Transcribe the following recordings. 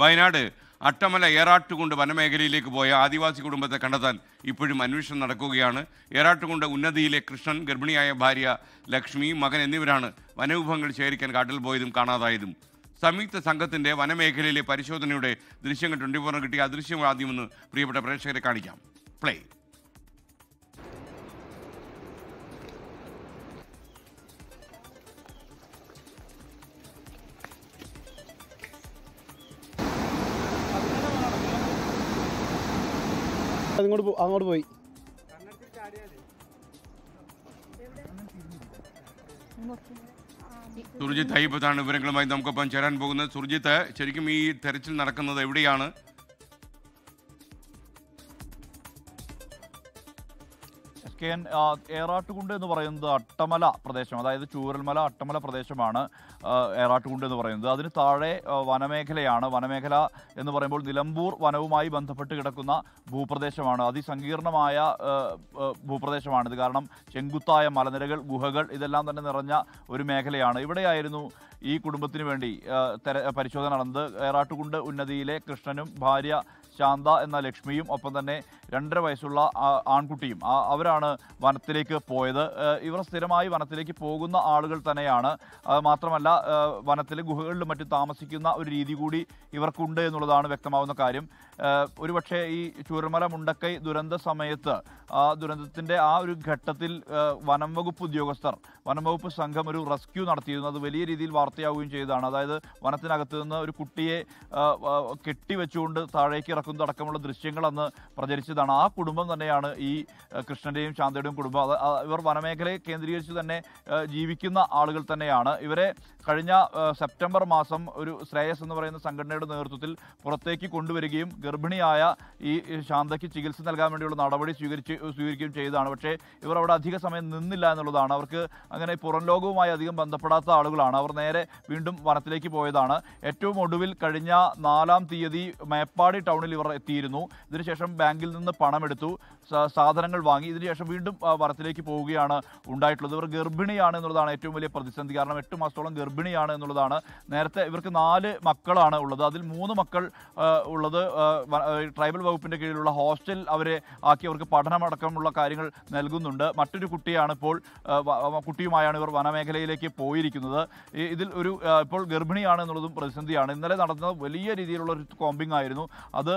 വയനാട് അട്ടമല ഏറാട്ടുകുണ്ട് വനമേഖലയിലേക്ക് പോയ ആദിവാസി കുടുംബത്തെ കണ്ടെത്താൻ ഇപ്പോഴും അന്വേഷണം നടക്കുകയാണ്. ഏറാട്ടുകുണ്ട് ഉന്നതിയിലെ കൃഷ്ണൻ ഗർഭിണിയായ ഭാര്യ ലക്ഷ്മി മകൻ എന്നിവരാണ് വനവിഭവങ്ങൾ ശേഖരിക്കാൻ കാട്ടിൽ പോയതും കാണാതായതും. സംയുക്ത സംഘത്തിന്റെ വനമേഖലയിലെ പരിശോധനയുടെ ദൃശ്യങ്ങൾ ട്വന്റി ഫോറിന് കിട്ടിയ അദൃശ്യം ആദ്യമെന്ന് പ്രിയപ്പെട്ട പ്രേക്ഷകരെ കാണിക്കാം. പ്ലേ അങ്ങോട്ട് അങ്ങോട്ട് പോയി. സുർജിത്ത് അയ്യപ്പത്താണ് വിവരങ്ങളുമായി നമുക്കൊപ്പം ചേരാൻ പോകുന്നത്. സുർജിത്ത് ശരിക്കും ഈ തെരച്ചിൽ നടക്കുന്നത് എവിടെയാണ്? കെ എൻ ഏറാട്ടുകുണ്ട് എന്ന് പറയുന്നത് അട്ടമല പ്രദേശം അതായത് ചൂരൽമല അട്ടമല പ്രദേശമാണ് ഏറാട്ടുകുണ്ട് എന്ന് പറയുന്നത്. അതിന് താഴെ വനമേഖലയാണ്. വനമേഖല എന്ന് പറയുമ്പോൾ നിലമ്പൂർ വനവുമായി ബന്ധപ്പെട്ട് കിടക്കുന്ന ഭൂപ്രദേശമാണ്. അതിസങ്കീർണമായ ഭൂപ്രദേശമാണിത് കാരണം ചെങ്കുത്തായ മലനിരകൾ ഗുഹകൾ ഇതെല്ലാം തന്നെ നിറഞ്ഞ ഒരു മേഖലയാണ്. ഇവിടെയായിരുന്നു ഈ കുടുംബത്തിന് വേണ്ടി പരിശോധന നടന്നത്. ഏറാട്ടുകുണ്ട് ഉന്നതിയിലെ കൃഷ്ണനും ഭാര്യ ശാന്ത എന്ന ലക്ഷ്മിയും ഒപ്പം തന്നെ രണ്ടര വയസ്സുള്ള ആൺകുട്ടിയും. അവരാണ് വനത്തിലേക്ക് പോയത്. ഇവർ സ്ഥിരമായി വനത്തിലേക്ക് പോകുന്ന ആളുകൾ തന്നെയാണ്. മാത്രമല്ല വനത്തിലെ ഗുഹകളിലും മറ്റും താമസിക്കുന്ന ഒരു രീതി കൂടി ഇവർക്കുണ്ട് എന്നുള്ളതാണ് വ്യക്തമാവുന്ന കാര്യം. ഒരുപക്ഷെ ഈ ചൂരമല മുണ്ടക്കൈ ദുരന്ത സമയത്ത് ആ ദുരന്തത്തിന്റെ ആ ഒരു ഘട്ടത്തിൽ വനം വകുപ്പ് ഉദ്യോഗസ്ഥർ വനം വകുപ്പ് സംഘം ഒരു റെസ്ക്യൂ നടത്തിയിരുന്നു അത് വലിയ രീതിയിൽ വാർത്തയാവുകയും ചെയ്തതാണ്. അതായത് വനത്തിനകത്ത് നിന്ന് ഒരു കുട്ടിയെ കെട്ടിവെച്ചുകൊണ്ട് താഴേക്ക് ഇറക്കുന്നത് അടക്കമുള്ള ദൃശ്യങ്ങൾ അന്ന് പ്രചരിച്ചതാണ്. ആ കുടുംബം തന്നെയാണ് ഈ കൃഷ്ണന്റെയും ശാന്തയുടെയും കുടുംബം. അത് ഇവർ വനമേഖലയെ കേന്ദ്രീകരിച്ച് തന്നെ ജീവിക്കുന്ന ആളുകൾ തന്നെയാണ്. ഇവരെ കഴിഞ്ഞ സെപ്റ്റംബർ മാസം ഒരു ശ്രേയസ് എന്ന് പറയുന്ന സംഘടനയുടെ നേതൃത്വത്തിൽ പുറത്തേക്ക് കൊണ്ടുവരികയും ഗർഭിണിയായ ഈ ശാന്തയ്ക്ക് ചികിത്സ നൽകാൻ വേണ്ടിയുള്ള നടപടി സ്വീകരിച്ച് സ്വീകരിക്കുകയും ചെയ്തതാണ്. പക്ഷേ ഇവർ അവിടെ അധിക സമയം നിന്നില്ല എന്നുള്ളതാണ്. അവർക്ക് അങ്ങനെ പുറം ലോകവുമായി അധികം ബന്ധപ്പെടാത്ത ആളുകളാണ്. അവർ നേരെ വീണ്ടും വനത്തിലേക്ക് പോയതാണ്. ഏറ്റവും ഒടുവിൽ കഴിഞ്ഞ നാലാം തീയതി മേപ്പാടി ടൗണിൽ ഇവർ എത്തിയിരുന്നു. ഇതിനുശേഷം ബാങ്കിൽ നിന്ന് പണമെടുത്തു. സാധനങ്ങൾ വാങ്ങി. ഇതിനുശേഷം വീണ്ടും വറത്തിലേക്ക് പോവുകയാണ് ഉണ്ടായിട്ടുള്ളത്. ഇവർ ഗർഭിണിയാണ് എന്നുള്ളതാണ് ഏറ്റവും വലിയ പ്രതിസന്ധി. കാരണം എട്ട് മാസത്തോളം ഗർഭിണിയാണ് എന്നുള്ളതാണ്. നേരത്തെ ഇവർക്ക് നാല് മക്കളാണ് ഉള്ളത്. അതിൽ മൂന്ന് മക്കൾ ഉള്ളത് ട്രൈബൽ വകുപ്പിന്റെ കീഴിലുള്ള ഹോസ്റ്റൽ അവരെ ആക്കി അവർക്ക് പഠനമടക്കമുള്ള കാര്യങ്ങൾ നൽകുന്നുണ്ട്. മറ്റൊരു കുട്ടിയാണ് ഇപ്പോൾ കുട്ടിയുമായാണ് ഇവർ വനമേഖലയിലേക്ക് പോയിരിക്കുന്നത്. ഇതിൽ ഒരു ഇപ്പോൾ ഗർഭിണിയാണ് എന്നുള്ളതും പ്രതിസന്ധിയാണ്. ഇന്നലെ നടന്ന വലിയ രീതിയിലുള്ള ഒരു കോമ്പിംഗ് ആയിരുന്നു. അത്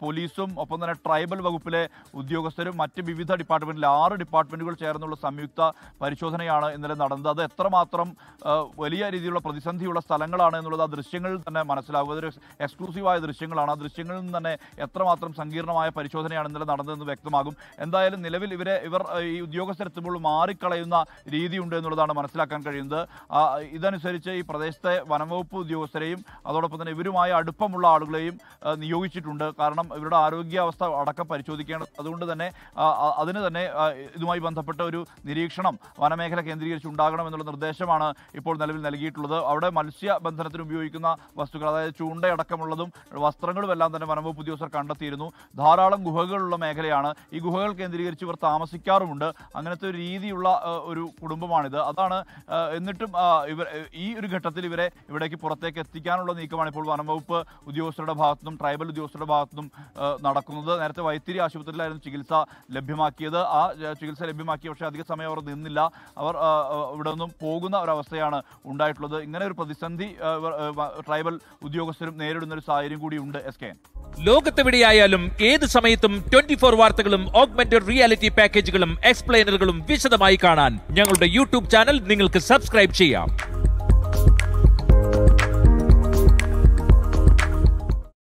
പോലീസും ഒപ്പം തന്നെ ട്രൈബൽ വകുപ്പിലെ ഉദ്യോഗസ്ഥരും മറ്റ് വിവിധ ഡിപ്പാർട്ട്മെന്റിൽ ആറ് ഡിപ്പാർട്ട്മെന്റുകൾ ചേർന്നുള്ള സംയുക്ത പരിശോധനയാണ് ഇന്നലെ നടന്നത്. അത് എത്രമാത്രം വലിയ രീതിയിലുള്ള പ്രതിസന്ധിയുള്ള സ്ഥലങ്ങളാണ് എന്നുള്ളത് ആ ദൃശ്യങ്ങളിൽ തന്നെ മനസ്സിലാകും. അതൊരു എക്സ്ക്ലൂസീവായ ദൃശ്യങ്ങളാണ്. ആ ദൃശ്യങ്ങളിൽ നിന്ന് തന്നെ എത്രമാത്രം സങ്കീർണമായ പരിശോധനയാണ് ഇന്നലെ നടന്നതെന്ന് വ്യക്തമാകും. എന്തായാലും നിലവിൽ ഇവരെ ഇവർ ഈ ഉദ്യോഗസ്ഥരെത്തുമ്പോൾ മാറിക്കളയുന്ന രീതിയുണ്ട് എന്നുള്ളതാണ് മനസ്സിലാക്കാൻ കഴിയുന്നത്. ഇതനുസരിച്ച് ഈ പ്രദേശത്തെ വനംവകുപ്പ് ഉദ്യോഗസ്ഥരെയും അതോടൊപ്പം തന്നെ ഇവരുമായി അടുപ്പമുള്ള ആളുകളെയും ആ, നിയോഗിച്ചിട്ടുണ്ട് കാരണം ഇവരുടെ ആരോഗ്യാവസ്ഥ അടക്കം പരിശോധിക്കേണ്ടത് അതുകൊണ്ട് തന്നെ അതിന് തന്നെ ഇതുമായി ബന്ധപ്പെട്ട ഒരു നിരീക്ഷണം വനമേഖല കേന്ദ്രീകരിച്ച് ഉണ്ടാകണം എന്നുള്ള നിർദ്ദേശമാണ് ഇപ്പോൾ നിലവിൽ നൽകിയിട്ടുള്ളത്. അവിടെ മത്സ്യബന്ധനത്തിന് ഉപയോഗിക്കുന്ന വസ്തുക്കൾ അതായത് ചൂണ്ടയടക്കമുള്ളതും വസ്ത്രങ്ങളും എല്ലാം തന്നെ വനംവകുപ്പ് ഉദ്യോഗസ്ഥർ കണ്ടെത്തിയിരുന്നു. ധാരാളം ഗുഹകളുള്ള മേഖലയാണ്. ഈ ഗുഹകൾ കേന്ദ്രീകരിച്ച് ഇവർ താമസിക്കാറുമുണ്ട്. അങ്ങനത്തെ ഒരു രീതിയുള്ള ഒരു കുടുംബമാണിത്. അതാണ് എന്നിട്ടും ഇവർ ഈ ഒരു ഘട്ടത്തിൽ ഇവരെ ഇവിടേക്ക് പുറത്തേക്ക് എത്തിക്കാനുള്ള നീക്കമാണ് ഇപ്പോൾ വനംവകുപ്പ് ഉദ്യോഗസ്ഥരുടെ ഭാഗത്തുനിന്നും ട്രൈബൽ ഉദ്യോഗസ്ഥരുടെ ഭാഗത്തുനിന്നും ആ, നടക്കുന്നത്. നേരത്തെ വൈത്തിരി ആശുപത്രിയിലായിരുന്നു ചികിത്സ ലഭ്യമാക്കിയത്. ആ ചികിത്സ ലഭ്യമാക്കിയ പക്ഷേ അധിക സമയം അവർ നിന്നില്ല. അവർ ഇവിടെ നിന്നും പോകുന്ന ഒരവസ്ഥയാണ് ഉണ്ടായിട്ടുള്ളത്. ഇങ്ങനെ ഒരു പ്രതിസന്ധി ട്രൈബൽ ഉദ്യോഗസ്ഥരും നേരിടുന്ന ഒരു സാഹചര്യം കൂടിയുണ്ട് എസ് കെ ലോകത്തെവിടെയായാലും ഏത് സമയത്തും ട്വന്റി ഫോർ വാർത്തകളും ഓഗ്മെന്റഡ് റിയാലിറ്റി പാക്കേജുകളും എക്സ്പ്ലെയിനറുകളും വിശദമായി കാണാൻ ഞങ്ങളുടെ യൂട്യൂബ് ചാനൽ നിങ്ങൾക്ക് സബ്സ്ക്രൈബ് ചെയ്യാം.